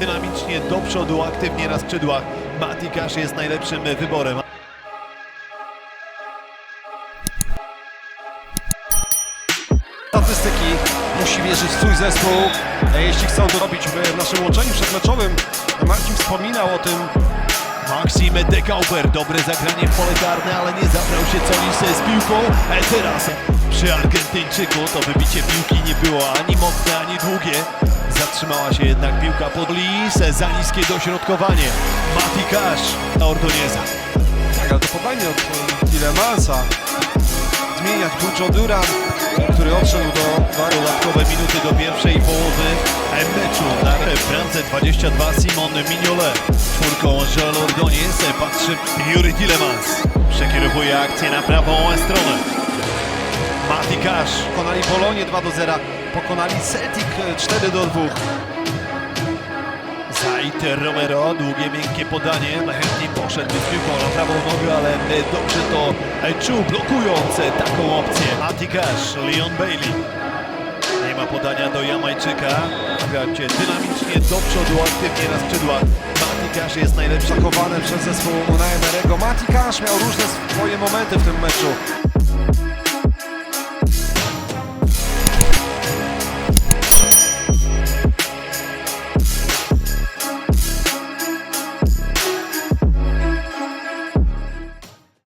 dynamicznie do przodu, aktywnie na skrzydłach. Mati Kasz jest najlepszym wyborem. statystyki, musi wierzyć w swój zespół. Jeśli chcą to robić w naszym łączeniu przedmeczowym, Marcin wspominał o tym, Maxime de Kauper, dobre zagranie w pole karne, ale nie zabrał się Colis z piłką. E teraz przy Argentyńczyku to wybicie piłki nie było ani mocne, ani długie. Zatrzymała się jednak piłka pod Lis, za niskie dośrodkowanie. Mati Kasz na Ordonieza. tak, ale to podanie od Tilemansa, zmieniać John Duran, który odszedł do waru. Dodatkowe minuty do pierwszej połowy meczu. Na bramce 22 Simon Mignolet. Czwórką Joel Ordoniez patrzy Yuri Tillemans. Przekierowuje akcję na prawą stronę. Mati Kasz. Pokonali Bolonię 2 do 0, pokonali Celtic e, 4 do 2. Zaiter Romero, długie, miękkie podanie. Chętnie poszedł z piłką na prawą nogę, ale dobrze to czuł, blokując taką opcję. Mati Cash, Leon Bailey. Nie ma podania do Jamajczyka. Grać dynamicznie do przodu, aktywnie na skrzydłach. Mati Cash jest najlepszy. Zakowane przez zespół Unai Emery'ego. Mati Cash miał różne swoje momenty w tym meczu.